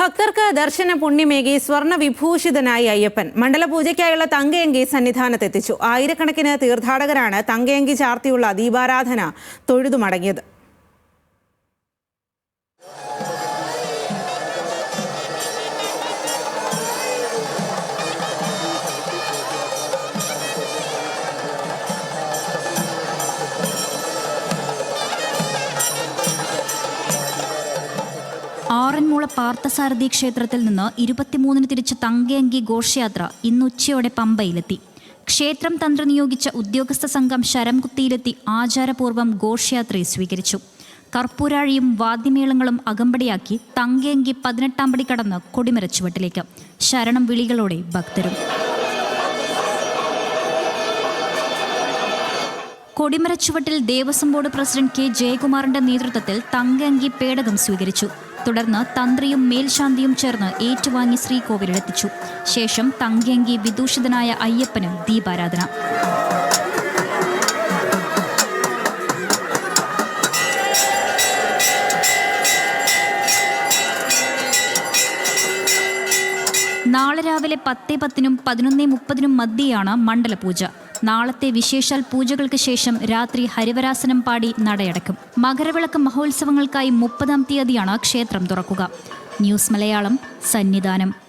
ഭക്തർക്ക് ദർശന പുണ്യമേകി സ്വർണ വിഭൂഷിതനായി അയ്യപ്പൻ. മണ്ഡലപൂജയ്ക്കായുള്ള തങ്കയങ്കി സന്നിധാനത്തെത്തിച്ചു. ആയിരക്കണക്കിന് തീർത്ഥാടകരാണ് തങ്കയങ്കി ചാർത്തിയുള്ള ദീപാരാധന തൊഴുതു ആറന്മുള പാർത്ഥസാരഥി ക്ഷേത്രത്തിൽ നിന്ന് ഇരുപത്തിമൂന്നിന് തിരിച്ച തങ്കയങ്കി ഘോഷയാത്ര ഇന്ന് ഉച്ചയോടെ പമ്പയിലെത്തി. ക്ഷേത്രം തന്ത്രം നിയോഗിച്ച ഉദ്യോഗസ്ഥ സംഘം ശരംകുത്തിയിലെത്തി ആചാരപൂർവം ഘോഷയാത്രയെ സ്വീകരിച്ചു. കർപ്പൂരാഴിയും വാദ്യമേളങ്ങളും അകമ്പടിയാക്കി തങ്കയങ്കി പതിനെട്ടാം പടി കടന്ന് കൊടിമരച്ചുവട്ടിലേക്ക്. ശരണം വിളികളോടെ ഭക്തരും. കൊടിമരച്ചുവട്ടിൽ ദേവസ്വം ബോർഡ് പ്രസിഡന്റ് കെ ജയകുമാറിന്റെ നേതൃത്വത്തിൽ തങ്കയങ്കി പേടകം സ്വീകരിച്ചു. തുടർന്ന് തന്ത്രിയും മേൽശാന്തിയും ചേർന്ന് ഏറ്റുവാങ്ങി ശ്രീകോവിലെത്തിച്ചു ശേഷം തങ്കയങ്കി വിദൂഷിതനായ അയ്യപ്പന് ദീപാരാധന. നാളെ രാവിലെ പത്തേ പത്തിനും പതിനൊന്നേ മുപ്പതിനും മധ്യയാണ് മണ്ഡലപൂജ. നാളത്തെ വിശേഷാൽ പൂജകൾക്ക് ശേഷം രാത്രി ഹരിവരാസനം പാടി നടയടക്കും. മകരവിളക്ക് മഹോത്സവങ്ങൾക്കായി മുപ്പതാം തീയതിയാണ് ക്ഷേത്രം തുറക്കുക. ന്യൂസ് മലയാളം സന്നിധാനം.